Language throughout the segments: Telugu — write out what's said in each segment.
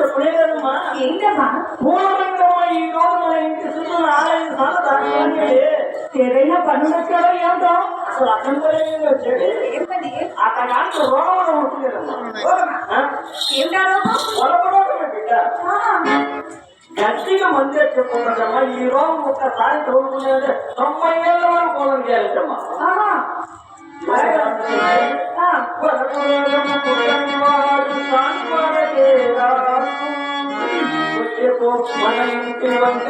చెప్పలే కదమ్మా ఏంటమ్మా? పూర్వంగా ఈ రోజు మన ఇంటి చుట్టూ సార్లు దాని ఏదైనా పన్ను వచ్చాడో ఏమిటో అసలు అతను కూడా ఏం వచ్చాడు? రోగం ఉంటుంది రోగం? గట్టిగా చెప్పుకుంటామా ఈ రోజు ఒక్కసారి చదువుకునేది తొంభై ఏళ్ళ వరకు పొలం చేయాలమ్మా ఆ, మన ఇంటి వంట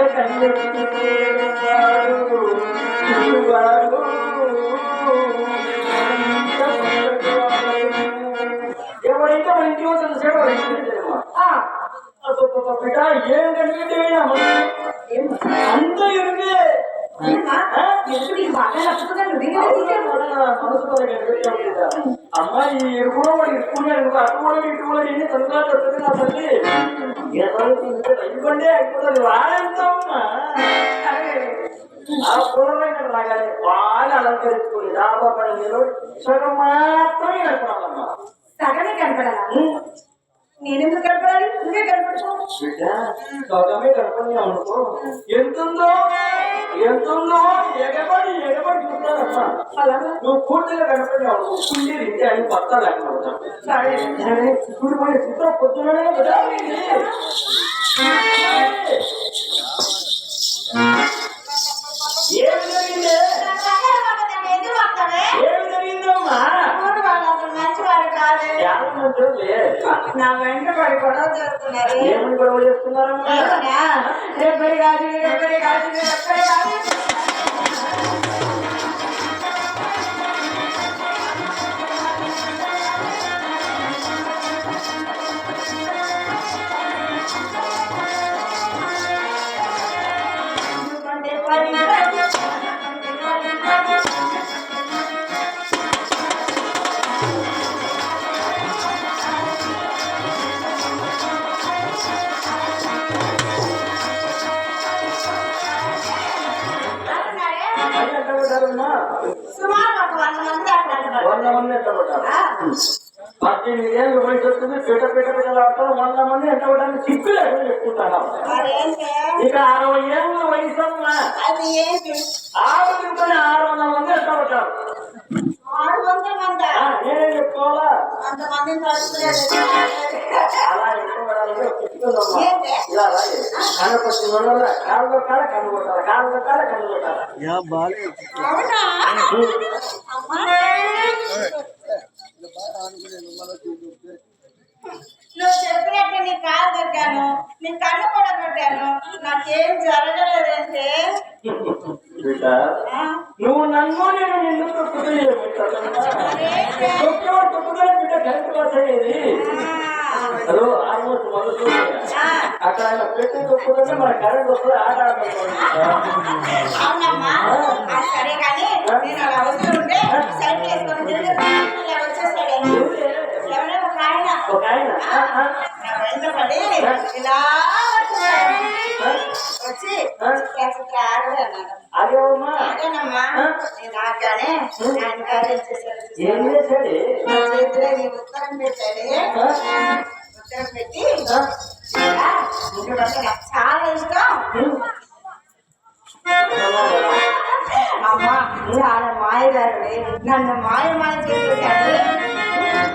ఎవరైతే మన ఇంటి వంట సేవ ఆ, బిడ్డ ఏం ఏమ్మా? అంత నువ్వు అమ్మాయి ఎరుపులో వాడు అటు కూడా ఇటు కూడా తొందరగా వస్తుంది నా తల్లి? ఇవ్వండి అయిపోతుంది వాడంతామమ్మా ఆ పూర్వమైన రాగానే బాగా అలంకరించుకుని డాబా పని మీరు సగం మాత్రమే కనపడాలమ్మా సగమే కనపడాలి? నేనెందుకు కనపడాలి? నువ్వే అనుకో. ఎంతుందో ఎంతుందో ఎగబడి ఎగబడి చూస్తారమ్మా. అలాగా నువ్వు పూర్తిగా కనపడి అనుకో. కుండి రిండి అని పత్తా లేకుండా ఇప్పుడు మన చిత్రం పొద్దుననే చేస్తున్నారు ఏమని గొడవ చేస్తున్నారమ్మా? పిటలాడతారు వంద మంది ఎంత కొట్టారు చిక్కు లేకుండా చెప్పుకుంటాను. ఇక అరవై ఏళ్ళ వయసు ఆరు నిమిషాలు ఆరు వందల మంది ఎంత నేనేం చెప్పుకోవాలా? అలా చెప్పుకోవాలంటే నువ్వు చెప్పినట్టు నీ కాలు కట్టాను నీ కన్ను కూడా కట్టాను నాకేం జరగలేదంటే నువ్వు నన్ను నేను నిన్ను తొక్కుతలేదు బిడ్డ. హలో ఆల్మోస్ట్ మనసు అక్కడ ఆయన పెట్టి తొక్కుతుంటే మన కరెంట్ వస్తుంది ఆట ఆడుకుంటాం అవునమ్మా ఆ, సరే కానీ నేను అలా వస్తుంటే సైకిల్ వేసుకొని తిరిగి ఇలా వచ్చేసాడు ఎవరో ఒక ఆయన ఒక ఆయన వెంట పడి ఇలా వచ్చి అదేనమ్మా ఆయన కార్యం చేశాడు ఏం చేశాడు చేతిలో ఉత్తరం పెట్టాడు ఉత్తరం పెట్టి చాలా ఇష్టం అమ్మా చాలా మాయగారు. నన్ను మాయ మాయ చేసేసాడు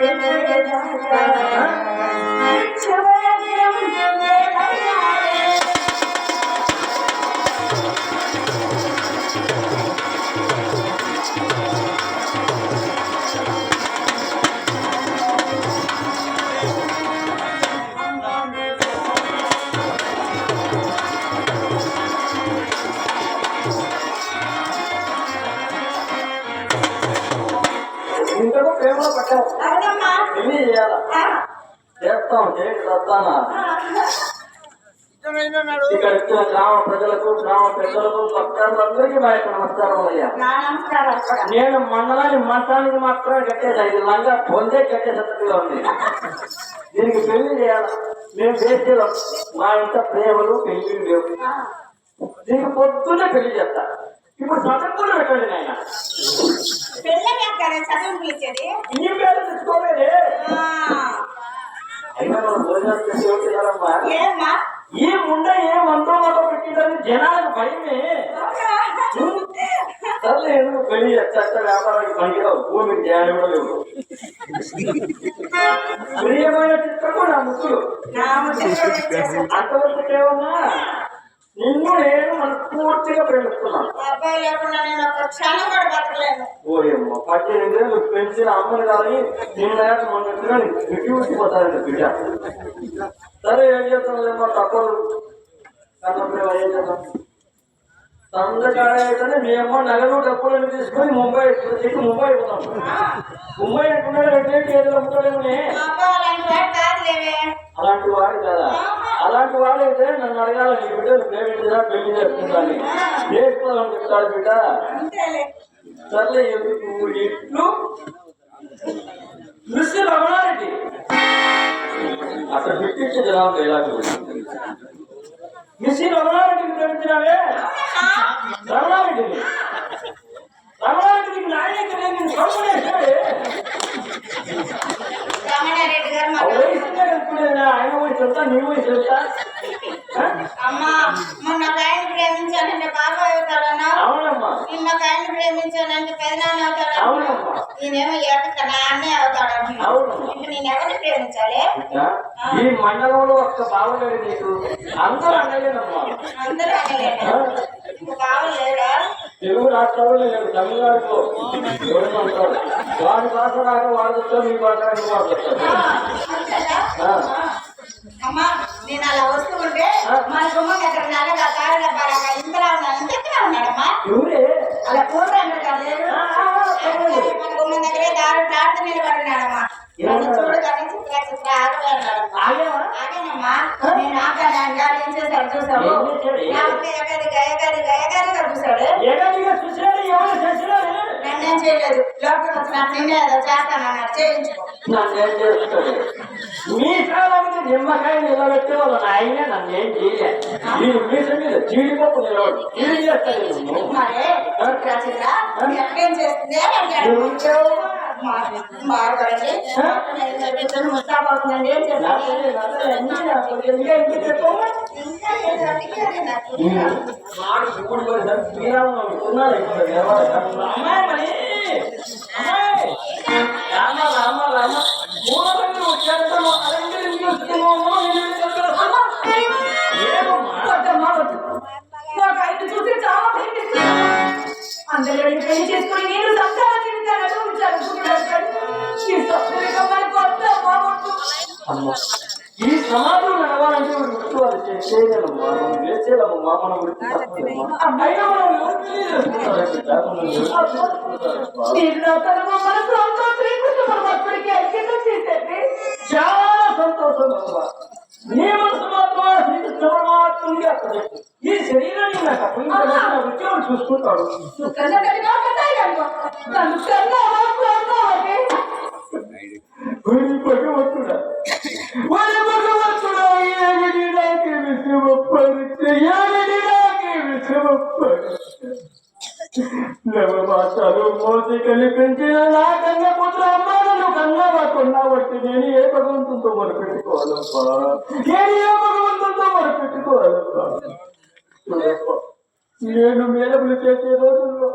పెళ్ళి ఎప్పుడు రామా అంటే ఏమన్నాడే ఇంతకు ప్రేమలో పట్టావు చేస్తాం ఇక్కడ వచ్చిన గ్రామ ప్రజలకు గ్రామ పెద్దలకు భక్తులందరికీ నా యొక్క నమస్కారం అయ్యా. నేను మండలాన్ని మంచానికి మాత్రమే కట్టేసా ఇది లంగా పొందే కట్టేసట్టుగా ఉంది దీనికి పెళ్ళి చేయాలి మేము చేసేది మా ఇంత ప్రేమలు పెళ్ళి లేవు దీనికి పొద్దున్నే పెళ్ళి చేస్తా ఇప్పుడు చదువుకుని పెట్టండి నాయన. పెళ్ళయ్యాక కదా చదువు పిలిచేది ఈ పేరు తెచ్చుకోలేదే. ఆ, అయినా మనం భోజనాలు చేసి ఏం చేయాలమ్మా ఏమ్మా ఈ ముండ ఏ మంత్రం మొదలు పెట్టిందని జనాలకు భయమే. సర్లే ఎందుకు పెళ్ళి చట్ట వ్యాపారానికి పనికిరావు భూమి ధ్యానం కూడా లేవు ప్రియమైన చిత్రము నా ముక్కులు. అంతవరకు ఏమన్నా నిన్ను నేను మనస్ఫూర్తిగా ప్రేమిస్తున్నాను. అబ్బాయి లేకుండా నేను ఒక క్షణం కూడా బతకలేను ఓయమ్మ పద్దెనిమిది ఏళ్ళు పెంచిన అమ్మని కానీ నిన్న మొన్న బిడ్డ. సరే ఏం చేస్తాం తప్పదు. కన్నప్పుడు ఏం చేద్దాం అయితేనే మీ అమ్మ నగలు డబ్బులను తీసుకొని ముంబై చెప్పి ముంబై పోతాం ముంబై అంటున్నాడు ఎటువంటి ఏదో అమ్ముతాడేమోనే అలాంటి వాడు కదా? అలాంటి వాడు అయితే నన్ను అడగాలి. నీ బిడ్డలు ప్రేమించదా పెళ్ళి చేసుకుంటాను చేసుకోవాలని చెప్తాడు బిడ్డ? సర్లే ఎందుకు ఇట్లు దృశ్య రమణారెడ్డి. అక్కడ పెట్టించే జనాలు ఎలా మిస్సి రమణారెడ్డిని ప్రేమించినావే రమణారెడ్డిని రమణారెడ్డికి నాయకుడు నేను కనుక్కునేసాడే వయసునే కనుక్కునేదా ఆయన వయసు ఎంత? నీ వయసు ఎంత? అమ్మా మొన్న ప్రేమించానంటే అవుతాడన్నా? నిన్న ప్రేమించానంటే పెదనాన్న అవుతాడన్నా? అవునమ్మా. నేనేమో నాన్నే అవుతాడన్నా? నేను ఎవరిని ప్రేమించాలి? ఈ మండలంలో ఒక్క బావలేడు నీకు అందరూ లేడా? తెలుగు రాష్ట్రాల్లో లేదు తమిళనాడులో. వాడి భాష రాక వాడు మీ భాష రాక వాడు. అమ్మా నేను అలా వస్తూ ఉంటే మన గుమ్మ దగ్గర నల్లగా తాడు డబ్బాలాగా ఇంతలా ఉన్నాను ఇంతలా ఉన్నాడమ్మా ఎవరే? అలా ఆ, చెప్పండి. మన గుమ్మ దగ్గరే దారు దాటుతూ నిలబడినాడమ్మా. చిత్ర చిత్ర ఆగేనమ్మా. నేను ఆగాను ఏం చేశాడు? చూసాడు ఎవరు? చేసినాడు నన్నేం చేయలేదు లోపలికి వచ్చిన నిన్నే ఏదో చేస్తానన్నాడు. చేయించుకో. నన్ను ఏం చేస్తాడు? మీ కాలానికి నిమ్మకాయ నిలబెట్టే వాళ్ళ నాయనే నన్ను ఏం చేయలే. నేను మీసం మీద జీడిపప్పు నిలబడి నువ్వు? మరి ఎక్కడేం చేస్తుంది? అని అడిగాడు రామ రామ రామ నాకు ఆయన చూసి చాలా భయం అందరూ వెళ్ళి పెళ్ళి చేసుకుని నేను సంసార అనుభవించాలనుకుంటున్నాను. ఈ సమాజం నడవాలంటే మనం మనం? మనం చాలా సంతోషం అమ్మా. ఈ శరీరాన్ని ఉద్యోగం చూసుకుంటాడు పరీక్ష నవమాసాలు మోసి కనిపించిన నా కన్న పుత్ర అమ్మాలను కన్నా కొన్నా బట్టి నేను ఏ భగవంతుతో మొరపెట్టుకోవాలప్పా నేను నేను మేలములు చేసే రోజుల్లో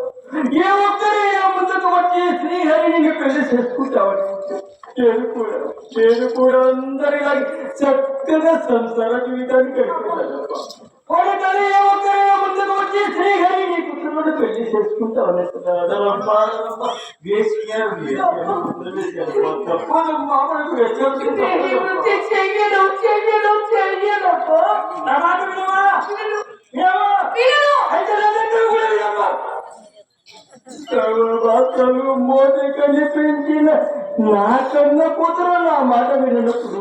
ఏ ఒక్కరు ముందుకు వచ్చి శ్రీహరిని పెళ్ళి చేసుకుంటావని నేను కూడా నేను కూడా అందరిలాగే చక్కగా సంసార జీవితాన్ని గడిపేదానప్పా కొడుకని ఏ ఒక్కరు ముందుకు వచ్చి శ్రీహరి నీ పుత్రుడు పెళ్ళి చేసుకుంటావని తప్పదమ్మా సర్వభాషలు మోది కనిపించిన నా కన్న కూతురు నా మాట వినప్పుడు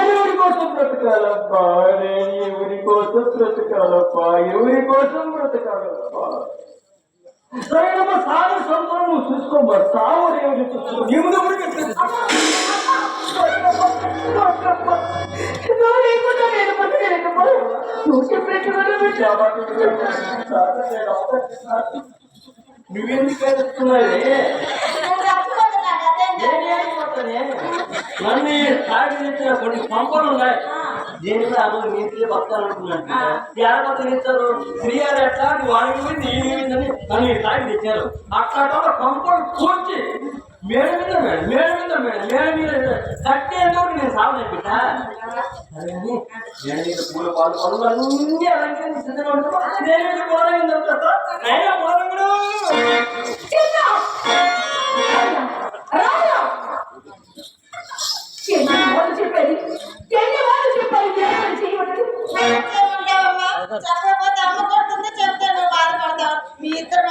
ఎవరి కోసం బ్రతకాలప్పా నేను ఎవరి కోసం బ్రతకాలప్పా ఎవరి కోసం బ్రతకాలప్పా సరేనమ్మా సాగు నువ్వు చూసుకోమ్మా. సాగు ఎవరి చూసుకో నువ్వు లేకుండా నేను నువ్వు నువ్వెందుకు నన్ను తాగి కొన్ని పంపలు ఉన్నాయి దీనిలో అమ్మ నీటిలో బతాలనుకున్నాను ఎవరు ఇచ్చారు శ్రీయారు ఎట్లా వాడి మీద నన్ను తాగి తెచ్చారు అట్లా పంపలు కూర్చి మేడ మీద మేడ మేడ మీద మేడ మేడ మీద కట్టేందుకు నేను సాగు బిడ్డ అదే అని మేడ మీద పూల పాలు పనులు అన్నీ అలంకరించి సిద్ధంగా ఉంటాం నేను మీ ఇద్దరు